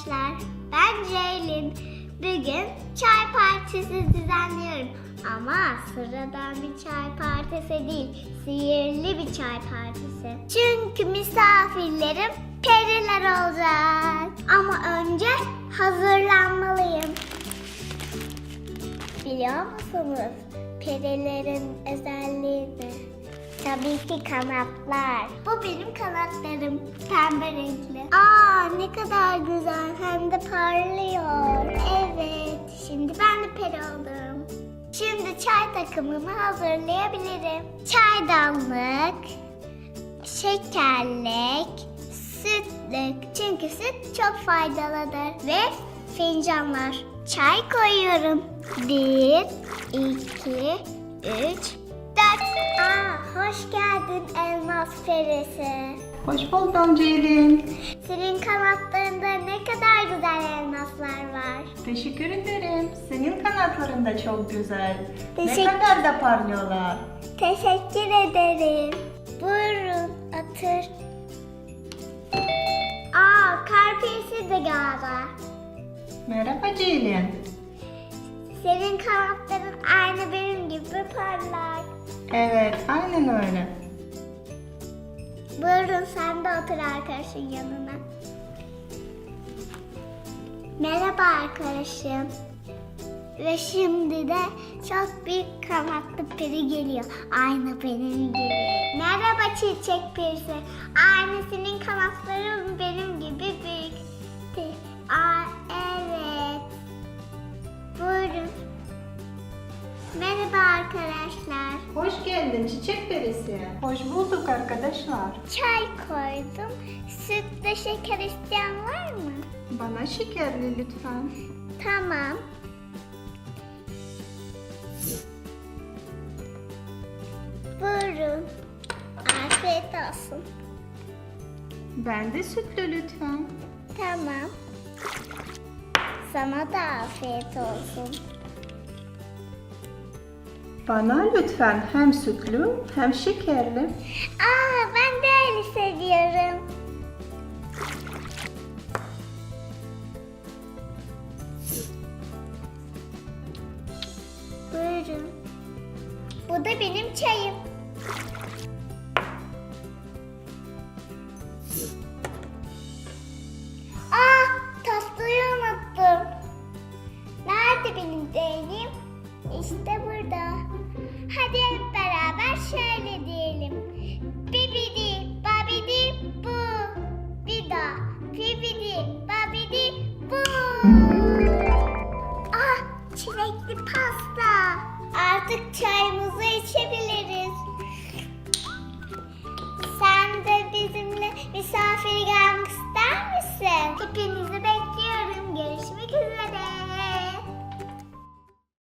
arkadaşlar. Ben Ceylin. Bugün çay partisi düzenliyorum. Ama sıradan bir çay partisi değil, sihirli bir çay partisi. Çünkü misafirlerim periler olacak. Ama önce hazırlanmalıyım. Biliyor musunuz perilerin özelliği ne? Tabii ki kanatlar. Bu benim kanatlarım. Pembe renkli. Aa ne kadar güzel. Hem de parlıyor. Evet. Şimdi ben de peri oldum. Şimdi çay takımımı hazırlayabilirim. Çaydanlık, şekerlik, sütlük. Çünkü süt çok faydalıdır. Ve fincanlar. Çay koyuyorum. Bir, iki, üç, dört. Aa, hoş geldin elmas perisi. Hoş buldum Ceylin. Senin kanatlarında ne kadar güzel elmaslar var. Teşekkür ederim. Senin kanatların da çok güzel. Teşekkür- Ne kadar da parlıyorlar. Teşekkür ederim. Buyurun otur. Aa, kar perisi de galiba. Merhaba Ceylin. Senin kanatların aynı benim gibi parlak. Evet, aynen öyle. Buyurun sen de otur arkadaşın yanına. Merhaba arkadaşım. Ve şimdi de çok büyük kanatlı peri geliyor. Aynı benim gibi. Merhaba çiçek perisi. Aynı senin kanatların benim gibi büyük. Merhaba arkadaşlar. Hoş geldin çiçek perisi. Hoş bulduk arkadaşlar. Çay koydum. Sütle şeker isteyen var mı? Bana şekerli lütfen. Tamam. Buyurun. Afiyet olsun. Ben de sütlü lütfen. Tamam. Sana da afiyet olsun. Bana lütfen hem sütlü hem şekerli. Aa ben de öyle seviyorum. Buyurun. Bu da benim çayım. Aa tatlıyı unuttum. Nerede benim değilim? İşte burada. Hadi hep beraber şöyle diyelim. Bibidi babidi bu. Bir daha. Bibidi babidi bu. Ah çilekli pasta. Artık çayımızı.